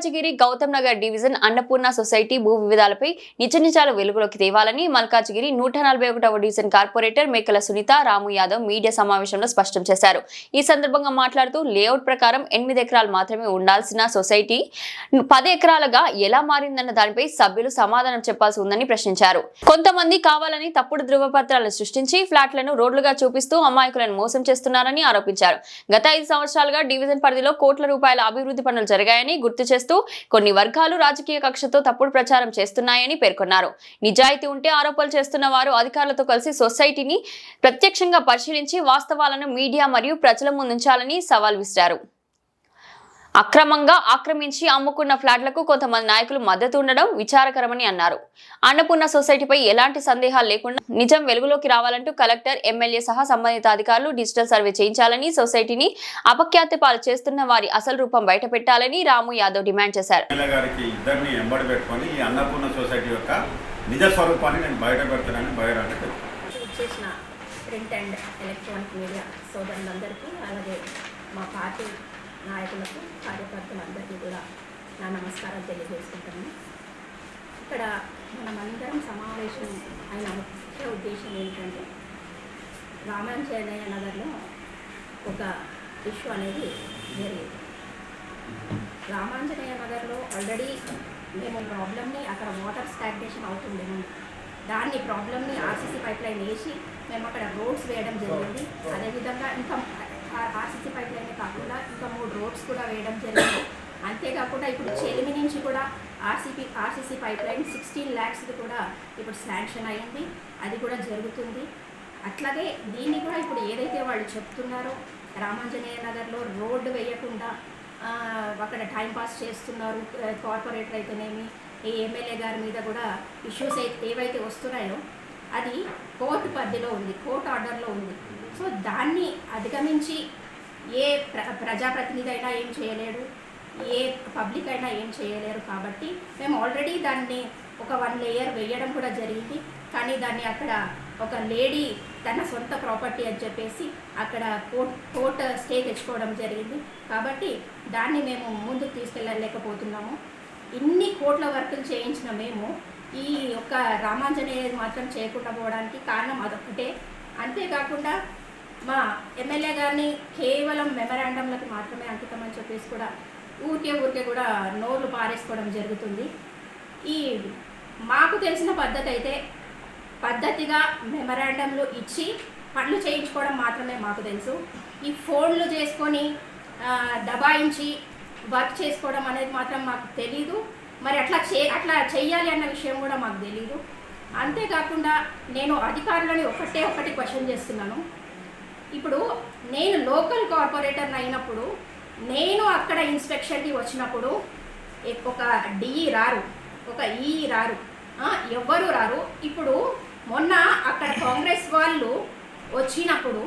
Malkajgiri Gautam Nagar division Annapurna society భూ వివాదాలపై నిజ నిజాలు వెలుగులోకి తేవాలని మల్కాజిగిరి నూట నలభై ఒకటవ డివిజన్ కార్పొరేటర్ మేకల సునీత రాము యాదవ్ మీడియా సమావేశంలో స్పష్టం చేశారు. ఈ సందర్భంగా మాట్లాడుతూ లేఅవుట్ ప్రకారం ఎనిమిది ఎకరాలు మాత్రమే ఉండాల్సిన సొసైటీ పది ఎకరాలుగా ఎలా మారిందన్న దానిపై సభ్యులు సమాధానం చెప్పాల్సి ఉందని ప్రశ్నించారు. కొంతమంది కావాలని తప్పుడు ధృవపత్రాలను సృష్టించి ఫ్లాట్లను రోడ్లుగా చూపిస్తూ అమాయకులను మోసం చేస్తున్నారని ఆరోపించారు. గత ఐదు సంవత్సరాలుగా డివిజన్ పరిధిలో కోట్ల రూపాయల అభివృద్ధి పనులు జరిగాయని గుర్తు చేస్తూ కొన్ని వర్గాలు రాజకీయ కక్షతో తప్పుడు ప్రచారం చేస్తున్నాయని పేర్కొన్నారు. నిజాయితీ ఉంటే ఆరోపణలు చేస్తున్న వారు అధికారులతో కలిసి సొసైటీని ప్రత్యక్షంగా పరిశీలించి వాస్తవాలను మీడియా మరియు ప్రజల ముందుంచాలని సవాల్ విసిరారు. అక్రమంగా ఆక్రమించి అమ్ముకున్న ఫ్లాట్లకు కొంతమంది నాయకులు మద్దతు ఉండడం విచారకరమని అన్నారు. అన్నపూర్ణ సొసైటీపై ఎలాంటి సందేహాలు లేకుండా నిజం వెలుగులోకి రావాలంటూ కలెక్టర్ ఎమ్మెల్యే సహా సంబంధిత అధికారులు డిజిటల్ సర్వే చేయించాలని సొసైటీని అపఖ్యాతి పాలు చేస్తున్న వారి అసలు రూపం బయటపెట్టాలని రాము యాదవ్ డిమాండ్ చేశారు. ఎమ్మెల్యే గారికి ఇద్దరిని ఎంబడి పెట్టుకొని ఈ అన్నపూర్ణ సొసైటీ యొక్క నిజ స్వరూపాన్ని నేను బయట పెడతానని బహిరంగ చేసిన ప్రింట్ అండ్ ఎలక్ట్రానిక్ మీడియా సోదరులందరికీ అలాగే మా పార్టీ నాయకులకు కార్యకర్తలందరికీ కూడా నా నమస్కారం తెలియజేసుకుంటాను ఇక్కడ మనమందరం సమావేశం అయిన ముఖ్య ఉద్దేశం ఏంటంటే రామాంజనేయ నగర్లో ఒక ఇష్యూ అనేది జరిగింది. రామాంజనేయ నగర్లో ఆల్రెడీ మేము ప్రాబ్లమ్ని అక్కడ వాటర్ స్టాగ్నేషన్ అవుతుంది దాన్ని ప్రాబ్లమ్ని ఆర్సీసీ పైప్ లైన్ వేసి మేము అక్కడ రోడ్స్ వేయడం జరిగింది. అదేవిధంగా ఇంకా ఆర్సీసీ పైప్ లైనే కాకుండా ఇంకా మూడు రోడ్స్ కూడా వేయడం జరిగింది. అంతేకాకుండా ఇప్పుడు చెలిమి నుంచి కూడా RCP RCC pipe line sixteen ల్యాక్స్ది కూడా ఇప్పుడు శాంక్షన్ అయ్యింది అది కూడా జరుగుతుంది. అట్లాగే దీన్ని కూడా ఇప్పుడు ఏదైతే వాళ్ళు చెప్తున్నారో రామాంజనేయ నగర్లో రోడ్డు వేయకుండా అక్కడ టైంపాస్ చేస్తున్నారు కార్పొరేటర్ అయితేనేమి ఈ ఎమ్మెల్యే గారి మీద కూడా ఇష్యూస్ ఏవైతే వస్తున్నాయో అది కోర్టు పరిధిలో ఉంది కోర్టు ఆర్డర్లో ఉంది. సో దాన్ని అధిగమించి ఏ ప్ర ప్రజాప్రతినిధి అయినా ఏం చేయలేడు ఏ పబ్లిక్ అయినా ఏం చేయలేరు కాబట్టి మేము ఆల్రెడీ దాన్ని ఒక వన్ లేయర్ వేయడం కూడా జరిగింది. కానీ దాన్ని అక్కడ ఒక లేడీ తన సొంత ప్రాపర్టీ అని చెప్పేసి అక్కడ కోర్ట్ కోర్ట్ స్టే తెచ్చుకోవడం జరిగింది. కాబట్టి దాన్ని మేము ముందుకు తీసుకెళ్ళలేకపోతున్నాము. ఇన్ని కోట్ల వర్కులు చేయించిన మేము ఈ యొక్క రామాంజనేయ మాత్రం చేయకుండా పోవడానికి కారణం అదొకటే అంతేకాకుండా మా ఎమ్మెల్యే గారిని కేవలం మెమరాండంలకు మాత్రమే అంకితం అని చెప్పేసి కూడా ఊరికే ఊరికే కూడా నోర్లు పారేసుకోవడం జరుగుతుంది. ఈ మాకు తెలిసిన పద్ధతి అయితే పద్ధతిగా మెమరాండంలు ఇచ్చి పనులు చేయించుకోవడం మాత్రమే మాకు తెలుసు. ఈ ఫోన్లు చేసుకొని దబాయించి వర్క్ చేసుకోవడం అనేది మాత్రం మాకు తెలీదు. మరి అట్లా చే అట్లా చేయాలి అన్న విషయం కూడా మాకు తెలీదు. అంతేకాకుండా నేను అధికారులని ఒకటే ఒకటి క్వశ్చన్ చేస్తున్నాను. ఇప్పుడు నేను లోకల్ కార్పొరేటర్ని అయినప్పుడు నేను అక్కడ ఇన్స్పెక్షన్కి వచ్చినప్పుడు ఒక డిఈ రారు ఒక ఈ రారు ఎవ్వరు రారు. ఇప్పుడు మొన్న అక్కడ కాంగ్రెస్ వాళ్ళు వచ్చినప్పుడు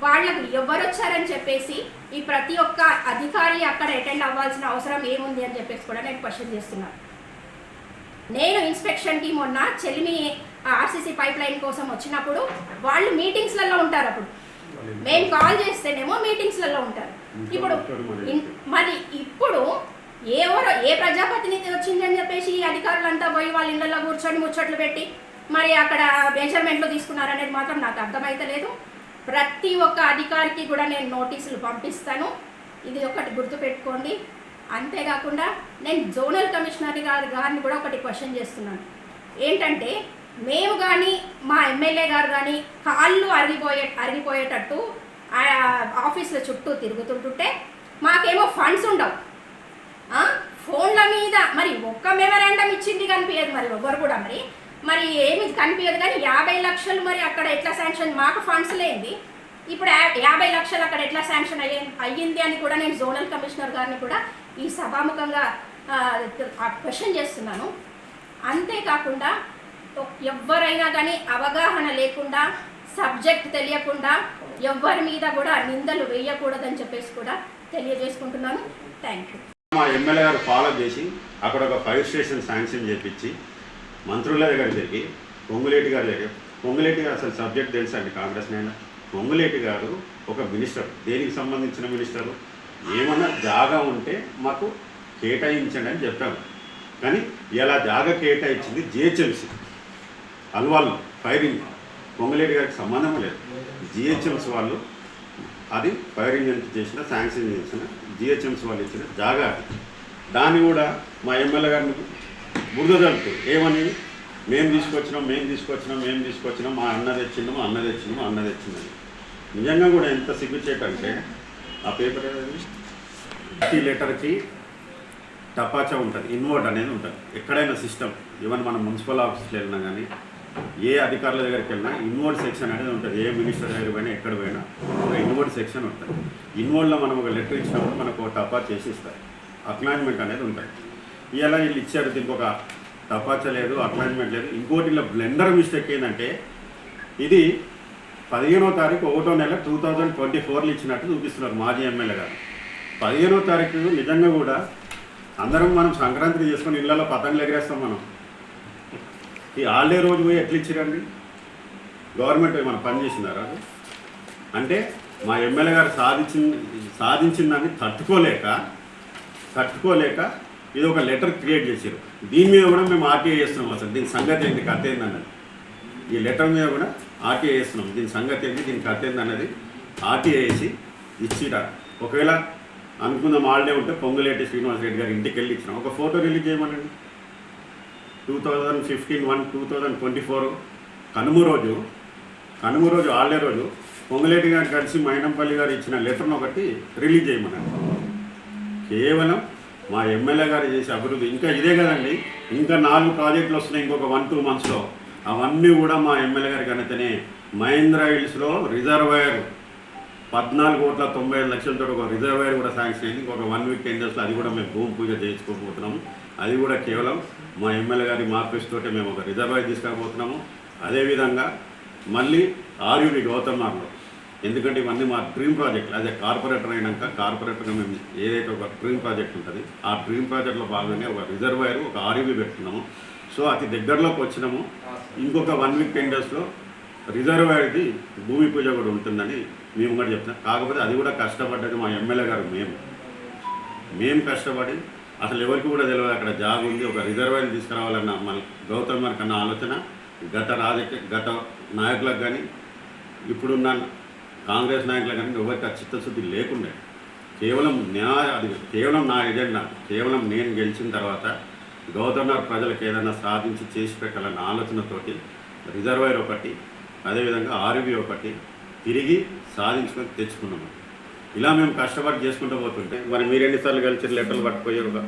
వాళ్ళకు ఎవరు వచ్చారని చెప్పేసి ఈ ప్రతి ఒక్క అధికారి అక్కడ అటెండ్ అవ్వాల్సిన అవసరం ఏముంది అని చెప్పేసి కూడా నేను క్వశ్చన్ చేస్తున్నాను నేను ఇన్స్పెక్షన్కి మొన్న చెలిమి ఆర్సీసీ పైప్ లైన్ కోసం వచ్చినప్పుడు వాళ్ళు మీటింగ్స్లలో ఉంటారు అప్పుడు. మేము కాల్ చేస్తేనేమో మీటింగ్స్లలో ఉంటారు. ఇప్పుడు మరి ఇప్పుడు ఎవరో ఏ ప్రజాప్రతినిధి వచ్చిందని చెప్పేసి ఈ అధికారులంతా పోయి వాళ్ళ ఇళ్ళల్లో కూర్చొని ముచ్చట్లు పెట్టి మరి అక్కడ మెజర్మెంట్లు తీసుకున్నారనేది మాత్రం నాకు అర్థమైతలేదు ప్రతి ఒక్క అధికారికి కూడా నేను నోటీసులు పంపిస్తాను. ఇది ఒకటి గుర్తుపెట్టుకోండి అంతేకాకుండా నేను జోనల్ కమిషనర్ గారి గారిని కూడా ఒకటి క్వశ్చన్ చేస్తున్నాను. ఏంటంటే మేము కానీ మా ఎమ్మెల్యే గారు కానీ కాళ్ళు అరిగిపోయే అరిగిపోయేటట్టు ఆ ఆఫీసుల చుట్టూ తిరుగుతుంటుంటే మాకేమో ఫండ్స్ ఉండవు. ఫోన్ల మీద మరి ఒక్క మెమరాండం ఇచ్చింది కనిపించదు మరి ఒకరు కూడా మరి. మరి ఏమి కనిపించదు కానీ యాభై లక్షలు మరి అక్కడ ఎట్లా శాంక్షన్ మాకు ఫండ్స్ లేనిది. ఇప్పుడు యాభై లక్షలు అక్కడ ఎట్లా శాంక్షన్ అయ్యి అయ్యింది అని కూడా నేను జోనల్ కమిషనర్ గారిని కూడా ఈ సభాముఖంగా క్వశ్చన్ చేస్తున్నాను. అంతేకాకుండా ఎవరైనా కానీ అవగాహన లేకుండా సబ్జెక్ట్ తెలియకుండా ఎవ్వరి మీద కూడా నిందలు వేయకూడదని చెప్పేసి కూడా తెలియజేసుకుంటున్నాను. థ్యాంక్ యూ మా ఎమ్మెల్యే గారు ఫాలో చేసి అక్కడ ఒక ఫైర్ స్టేషన్ శాంక్షన్ చేపించి మంత్రుల దగ్గర తిరిగి పొంగులేటి గారు దగ్గర పొంగులేటి గారు అసలు సబ్జెక్ట్ తెలుసా అండి కాంగ్రెస్ నేను? పొంగులేటి గారు ఒక మినిస్టర్. దేనికి సంబంధించిన మినిస్టరు? ఏమన్నా జాగా ఉంటే మాకు కేటాయించండి అని చెప్పాము. కానీ ఇలా జాగా కేటాయించింది జిహెచ్ఎంసీ. అల్వాళ్ళు ఫైరింగ్ పొంగలేటి గారికి సంబంధం లేదు. జిహెచ్ఎంస్ వాళ్ళు అది ఫైరింగ్ ఎంత చేసిన శాంక్షన్ చేసిన జిహెచ్ఎంస్ వాళ్ళు ఇచ్చిన జాగా దాన్ని కూడా మా ఎమ్మెల్యే గారిని బురదలుతూ ఏమని? మేము తీసుకొచ్చినాం మేము తీసుకొచ్చినాం మేము తీసుకొచ్చినాం మా అన్న తెచ్చిండు మా అన్న తెచ్చిండు మా అన్న తెచ్చిందని నిజంగా కూడా ఎంత సిగ్గుచేటంటే ఆ పేపర్ ప్రతి లెటర్కి టపాచా ఉంటుంది ఇన్వర్ట్ అనేది ఉంటుంది. ఎక్కడైనా సిస్టమ్ ఈవెన్ మనం మున్సిపల్ ఆఫీస్కి వెళ్ళినా కానీ ఏ అధికారుల దగ్గరికి వెళ్ళినా ఇన్వర్ట్ సెక్షన్ అనేది ఉంటుంది. ఏ మినిస్టర్ దగ్గర పోయినా ఎక్కడ పోయినా ఒక ఇన్వర్ట్ సెక్షన్ ఉంటుంది. ఇన్వర్ట్లో మనం ఒక లెటర్ ఇచ్చినప్పుడు మనకు ఒక టపా చేసి ఇస్తారు అక్నాలజ్మెంట్ అనేది ఉంటుంది. ఇలా వీళ్ళు ఇచ్చారు దీనికి ఒక టపాచా లేదు అక్నాలజ్మెంట్ లేదు. ఇంకోటి ఇలా బ్లెండర్ మిస్టేక్ ఏంటంటే ఇది పదిహేనో తారీఖు ఒకటో నెల టూ థౌజండ్ ట్వంటీ ఫోర్లో ఇచ్చినట్టు చూపిస్తున్నారు మాజీ ఎమ్మెల్యే గారు. పదిహేనో తారీఖు నిజంగా కూడా అందరం మనం సంక్రాంతి చేసుకొని ఇళ్ళలో పతంగులు ఎగరేస్తాం మనం. ఈ హాలిడే రోజు పోయి ఎట్లా ఇచ్చిరండి? గవర్నమెంట్ ఏమైనా పని చేసిందారా? అది? అంటే మా ఎమ్మెల్యే గారు సాధించి సాధించిన దాన్ని తట్టుకోలేక తట్టుకోలేక ఇది ఒక లెటర్ క్రియేట్ చేశారు దీని మీద కూడా మేము ఆర్టీఐ చేస్తున్నాం అసలు. దీని సంగతి ఏంటి కథ ఏందన్నది? ఈ లెటర్ మీద కూడా ఆర్టీఐ చేస్తున్నాం. దీని సంగతి ఏంటి దీని కథ ఏందన్నది ఆర్టీఐ వేసి ఇచ్చిరా ఒకవేళ అనుకున్న మాల్డే ఉంటే పొంగులేటి శ్రీనివాస్ రెడ్డి గారి ఇంటికి వెళ్ళి ఇచ్చినాం. ఒక ఫోటో రిలీజ్ చేయమనండి. Two thousand fifteen one two thousand twenty four Kanuma రోజు కనుమ రోజు హాలిడే రోజు పొంగులేటి గారు కలిసి మైనంపల్లి గారు ఇచ్చిన లెటర్ను ఒకటి రిలీజ్ చేయమన్నారు. కేవలం మా ఎమ్మెల్యే గారు చేసే అభివృద్ధి. ఇంకా ఇదే కదండి ఇంకా నాలుగు ప్రాజెక్టులు వస్తున్నాయి ఇంకొక వన్ టూ మంత్స్లో అవన్నీ కూడా మా ఎమ్మెల్యే గారికి ఘనతనే మహేంద్ర హిల్స్లో రిజర్వాయర్ పద్నాలుగు కోట్ల తొంభై ఐదు లక్షలతో ఒక రిజర్వాయర్ కూడా శాంక్షన్ అయింది. ఇంకొక వన్ వీక్ టెన్ డేస్లో అది కూడా మేము భూమి పూజ చేయించుకోకపోతున్నాము అది కూడా కేవలం మా ఎమ్మెల్యే గారి మార్కెట్స్ తోటి మేము ఒక రిజర్వాయర్ తీసుకురాబోతున్నాము. అదేవిధంగా మళ్ళీ ఆర్యుడి గౌతమ్నార్లో ఎందుకంటే ఇవన్నీ మా డ్రీమ్ ప్రాజెక్ట్ అదే కార్పొరేటర్ అయినాక కార్పొరేటర్గా మేము ఏదైతే ఒక డ్రీమ్ ప్రాజెక్ట్ ఉంటుంది ఆ డ్రీమ్ ప్రాజెక్ట్లో భాగంగా ఒక రిజర్వాయర్ ఒక ఆర్యుబి పెట్టుకున్నాము. సో అతి దగ్గరలోకి వచ్చినాము. ఇంకొక వన్ వీక్ టెన్ డేస్లో రిజర్వాయర్ది భూమి పూజ కూడా ఉంటుందని మేము కూడా చెప్తున్నాం. కాకపోతే అది కూడా కష్టపడ్డది మా ఎమ్మెల్యే గారు మేము. మేము కష్టపడి అసలు ఎవరికి కూడా తెలియదు అక్కడ జాబ్ ఉంది ఒక రిజర్వాయర్ తీసుకురావాలన్న మన గౌతమ్ గారికి అన్న ఆలోచన. గత రాజకీయ గత నాయకులకు కానీ ఇప్పుడున్న కాంగ్రెస్ నాయకులకు కానీ ఎవరికి ఆ చిత్తశుద్ధి లేకుండే. కేవలం నా అది కేవలం నా ఎజెండా కేవలం నేను గెలిచిన తర్వాత గవర్నర్ ప్రజలకు ఏదైనా సాధించి చేసి పెట్టాలన్న ఆలోచనతోటి రిజర్వాయర్ ఒకటి అదేవిధంగా ఆర్బీ ఒకటి తిరిగి సాధించుకొని తెచ్చుకున్నాము ఇలా మేము కష్టపడి చేసుకుంటూ పోతుంటే మరి మీరు ఎన్నిసార్లు కలిసి లెటర్లు పట్టుకోయారు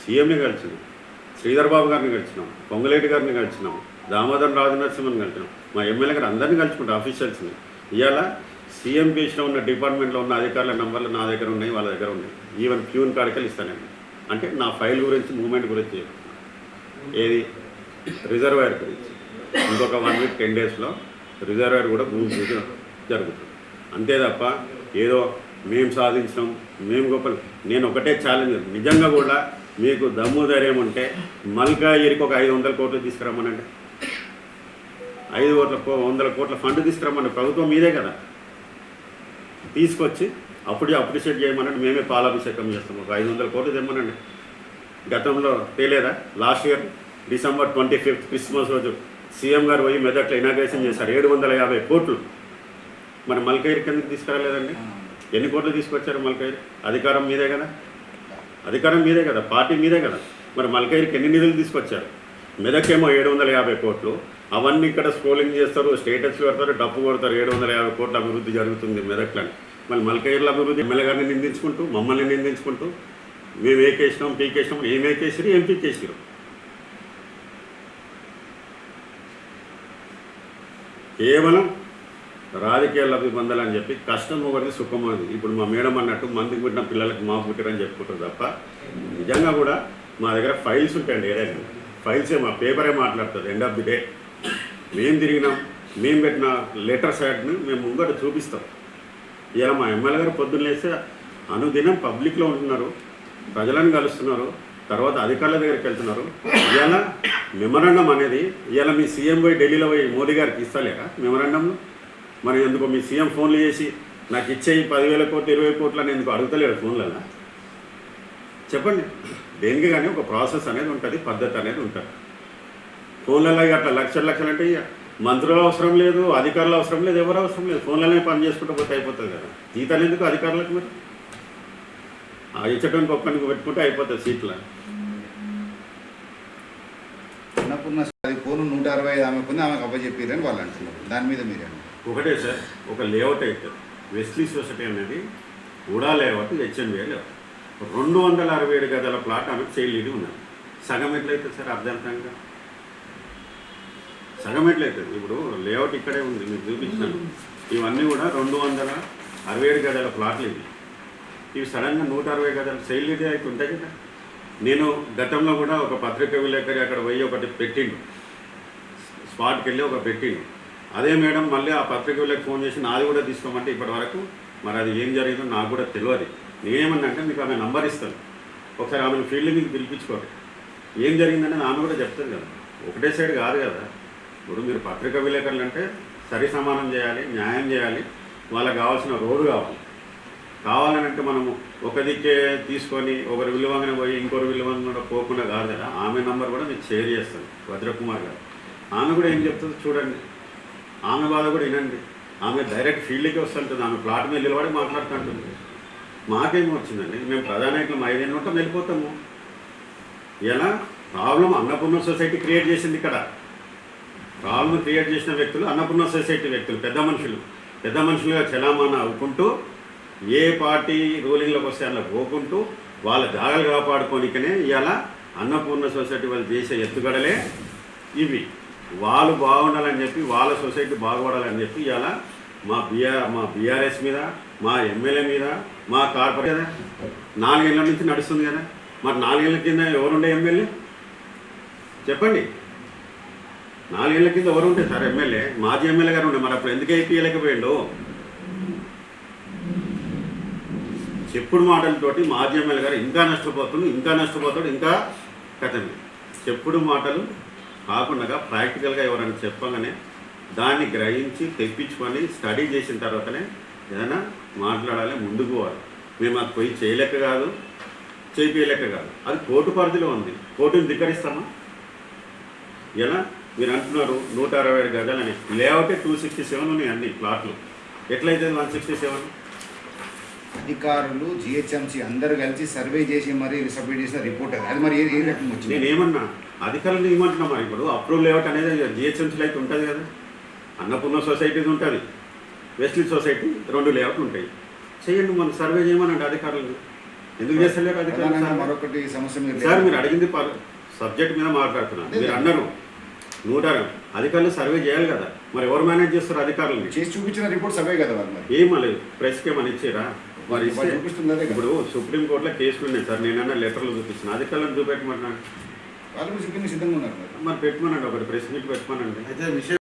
సీఎంని కలిసినాం శ్రీధర్ బాబు గారిని కలిసినాం పొంగలేటి గారిని కలిసినాం దామోదర్ రాజు నరసింహన్ కలిసినాం. మా ఎమ్మెల్యే గారు అందరినీ కలుసుకుంటాం ఆఫీషియల్స్ని. ఇవాళ సీఎం బేస్లో ఉన్న డిపార్ట్మెంట్లో ఉన్న అధికారుల నెంబర్లు నా దగ్గర ఉన్నాయి వాళ్ళ దగ్గర ఉన్నాయి. ఈవెన్ ప్యూన్ కార్డుకలు ఇస్తానండి అంటే నా ఫైల్ గురించి మూమెంట్ గురించి ఏది? రిజర్వాయర్ గురించి. ఇంకొక వన్ వీక్ టెన్ డేస్లో రిజర్వాయర్ కూడా భూమి పూజ జరుగుతుంది. అంతే తప్ప ఏదో మేము సాధించడం మేము గొప్ప నేను ఒకటే ఛాలెంజ్ నిజంగా కూడా మీకు దమ్ము ధైర్యం ఉంటే మల్కాగిరికి ఒక ఐదు వందల కోట్లు తీసుకురమ్మనండి. ఐదు కోట్ల కో- వందల కోట్ల ఫండ్ తీసుకురమ్మని. ప్రభుత్వం మీదే కదా. తీసుకొచ్చి అప్పుడు అప్రిషియేట్ చేయమనండి. మేమే పాలాభిషేకం చేస్తాం. ఒక ఐదు వందల కోట్లు తెమ్మనండి. గతంలో తేలేదా? Last year December twenty fifth Christmas రోజు సీఎం గారు పోయి మెదట్లో ఇనాగ్రేషన్ చేశారు. ఏడు వందల యాభై కోట్లు. మరి మల్కైర్ కిందకి తీసుకురాలేదండి ఎన్ని కోట్లు తీసుకొచ్చారు మల్కైర్? అధికారం మీదే కదా? అధికారం మీదే కదా? పార్టీ మీదే కదా? మరి మల్కైర్కి ఎన్ని నిధులు తీసుకొచ్చారు? మెదక్కేమో ఏడు వందల యాభై కోట్లు. అవన్నీ ఇక్కడ స్క్రోలింగ్ చేస్తారు స్టేటస్ పెడతారు డప్పు కొడతారు. ఏడు వందల యాభై కోట్ల అభివృద్ధి జరుగుతుంది మెదక్లని. మరి మల్కైర్ల అభివృద్ధి ఎమ్మెల్యే గారిని నిందించుకుంటూ మమ్మల్ని నిందించుకుంటూ మేము ఏకేసినాం పీకేసినాం ఏం ఏకేసిరు ఏం పీకేసిరు కేవలం రాజకీయ లబ్ధి పొందాలని చెప్పి కష్టం ఒకటి సుఖం అది ఇప్పుడు మా మేడం అన్నట్టు మందుకు పుట్టిన పిల్లలకి మా పుట్టారని చెప్పుకుంటారు తప్ప నిజంగా కూడా మా దగ్గర ఫైల్స్ ఉంటాయండి ఏదైనా ఫైల్సే మా పేపరే మాట్లాడుతుంది ఎండ్ ఆఫ్ ది డే మేము తిరిగినాం మేము పెట్టిన లెటర్ సైడ్ని మేము ముంగట చూపిస్తాం. ఇలా మా ఎమ్మెల్యే గారు పొద్దున్న అనుదినం పబ్లిక్లో ఉంటున్నారు ప్రజలను కలుస్తున్నారు తర్వాత అధికారుల దగ్గరికి వెళ్తున్నారు. ఇవాళ మెమరాండం అనేది ఇవాళ మీ సీఎం పోయి ఢిల్లీలో పోయి మోదీ గారికి ఇస్తలేరా మెమరాండంలో మరి ఎందుకు మీ సీఎం ఫోన్లు చేసి నాకు ఇచ్చేయి పదివేల కోట్లు ఇరవై కోట్లు అని ఎందుకు అడుగుతలేడు ఫోన్లలో చెప్పండి. దేనికి కానీ ఒక ప్రాసెస్ అనేది ఉంటుంది పద్ధతి అనేది ఉంటుంది. ఫోన్లలో ఇక అట్లా లక్షల లక్షలు అంటే ఇక మంత్రులు అవసరం లేదు అధికారులు అవసరం లేదు ఎవరు అవసరం లేదు. ఫోన్లనే పని చేసుకుంటూ పోతే అయిపోతుంది కదా. జీతాలు ఎందుకు అధికారులకు మరి? ఆ ఇచ్చటానికి ఒక్కడికి పెట్టుకుంటే అయిపోతుంది సీట్ల. చిన్నప్పుడు అది ఫోన్ నూట అరవై ఐదు ఆమె కొంది ఆమెకు అప్పచెప్పారని వాళ్ళు అంటున్నారు. దాని మీద మీరే ఒకటే సార్ ఒక లేఅవుట్ అయితే వెస్లీ సొసైటీ అనేది ఉడా లేఅవుట్ హెచ్ఎంబీ లేఅవుట్. రెండు వందల అరవై ఏడు గదల ప్లాట్ అనేది చేయలేది ఉన్నది. సగం ఎట్లయితే సార్ అర్థంతంగా సగం ఎట్లయితుంది ఇప్పుడు లేఅవుట్ ఇక్కడే ఉంది మీకు చూపించాను ఇవన్నీ కూడా రెండు వందల అరవై ఏడు గదల ప్లాట్లు ఇవి. ఇవి సడన్గా నూట అరవై గదల సెయిల్ ఇది అయితే ఉంటాయి కదా. నేను గతంలో కూడా ఒక పత్రిక విలేకరి అక్కడ పోయి ఒకటి పెట్టిండు. స్పాట్కి వెళ్ళి ఒక పెట్టిండు. అదే మేడం మళ్ళీ ఆ పత్రిక వాళ్ళకి ఫోన్ చేసి నాది కూడా తీసుకోమంటే ఇప్పటి వరకు మరి అది ఏం జరిగిందో నాకు కూడా తెలియదు నేనేమన్నా అంటే మీకు ఆమె నంబర్ ఇస్తాను. ఒకసారి ఆమెను ఫీల్డ్ మీకు పిలిపించుకోండి. ఏం జరిగిందంటే ఆమె కూడా చెప్తుంది కదా. ఒకటే సైడ్ కాదు కదా. ఇప్పుడు మీరు పత్రిక విలేకరులు అంటే సరి సమానం చేయాలి న్యాయం చేయాలి వాళ్ళకి కావాల్సిన రోడ్డు కావాలి. కావాలనంటే మనము ఒక దిక్కే తీసుకొని ఒకరి విలువంగానే పోయి ఇంకొకరు విలువంగా కూడా పోకుండా కాదు కదా. ఆమె నంబర్ కూడా మీకు షేర్ చేస్తాను. భద్రకుమార్ గారు. ఆమె కూడా ఏం చెప్తుందో చూడండి. ఆమె బాధ కూడా వినండి. ఆమె డైరెక్ట్ ఫీల్డ్కి వస్తుంటుంది. ఆమె ప్లాట్ మీద నిలబడి మాట్లాడుతుంటుంది. మాకేం వచ్చిందండి. మేము ప్రధానికులం ఐదేళ్ళు ఉంటాం వెళ్ళిపోతాము. ఎలా? ప్రాబ్లం అన్నపూర్ణ సొసైటీ క్రియేట్ చేసింది ఇక్కడ. ప్రాబ్లం క్రియేట్ చేసిన వ్యక్తులు అన్నపూర్ణ సొసైటీ వ్యక్తులు పెద్ద మనుషులు. పెద్ద మనుషులుగా చలామణి అవ్వుకుంటూ ఏ పార్టీ రూలింగ్లోకి వస్తే అలా పోకుంటూ వాళ్ళ జాగాలు కాపాడుకోనికనే ఇవాళ అన్నపూర్ణ సొసైటీ వాళ్ళు చేసే ఎత్తుగడలే ఇవి. వాళ్ళు బాగుండాలని చెప్పి వాళ్ళ సొసైటీ బాగుపడాలని చెప్పి ఇవాళ మా బీఆర్ మా బీఆర్ఎస్ మీద మా ఎమ్మెల్యే మీద మా కార్పొరేట్ కదా నాలుగేళ్ళ నుంచి నడుస్తుంది కదా. మరి నాలుగేళ్ళ కింద ఎవరుండే ఎమ్మెల్యే? చెప్పండి. నాలుగేళ్ళ కింద ఎవరు ఉంటే సార్ ఎమ్మెల్యే? మాజీ ఎమ్మెల్యే గారు ఉండే మరి అప్పుడు ఎందుకు అయిపోయలేకపోయిండు చెప్పుడు మాటలతోటి మాజీ ఎమ్మెల్యే గారు ఇంకా నష్టపోతుంది ఇంకా నష్టపోతాడు ఇంకా కథమే. చెప్పుడు మాటలు కాకుండా ప్రాక్టికల్గా ఎవరైనా చెప్పగానే దాన్ని గ్రహించి తెప్పించుకొని స్టడీ చేసిన తర్వాతనే ఏదైనా మాట్లాడాలి ముందుకు పోవాలి. మేము అది పోయి చేయలేక కాదు చేయించలేక కాదు. అది కోర్టు పరిధిలో ఉంది. కోర్టుని ధిక్కరిస్తామా? ఎలా? మీరు అంటున్నారు నూట అరవై ఏడు గజాలని. లేఅవుటే టూ సిక్స్టీ సెవెన్ ఉన్నాయి అన్ని ప్లాట్లు. ఎట్లయితే వన్ సిక్స్టీ సెవెన్ అధికారులు జిహెచ్ఎంసీ అందరూ కలిసి సర్వే చేసి మరి సబ్మిట్ చేసిన రిపోర్ట్ అది మరి ఏ ఏ రకం వచ్చింది? నేనేమన్నా? అధికారులు ఏమంటున్నా మరి? ఇప్పుడు అప్రూవ్ లేఅవుట్ అనేది జిహెచ్ఎంసీలో అయితే ఉంటుంది కదా. అన్నపూర్ణ సొసైటీది ఉంటుంది. వెస్ట్లీ సొసైటీ రెండు లేఅవుట్లు ఉంటాయి. చేయండి మన సర్వే చేయమనండి అధికారులు. ఎందుకు చేస్తలేరు అధికారులు మరొకటి సమస్య సార్ మీరు అడిగింది సబ్జెక్ట్ మీద మాట్లాడుతున్నారు. మీరు అన్నారు. నూట అధికారులు సర్వే చేయాలి కదా. మరి ఎవరు మేనేజ్ చేస్తారు అధికారులని? చేసి చూపించిన రిపోర్ట్ సర్వే కదా ఏమలేదు ప్రెస్కి ఏమని ఇచ్చారా? మరి ఇప్పుడు సుప్రీంకోర్టులో కేసులు ఉన్నాయి సార్. నేనన్నా లెటర్లు చూపిస్తున్నాను అధికారులను చూపెట్టమన్నాను వాళ్ళు చూపించి సిద్ధంగా ఉన్నారు మరి. మరి పెట్టమనండి ఒకటి ప్రెస్ మీట్ పెట్టమనండి. అయితే విషయం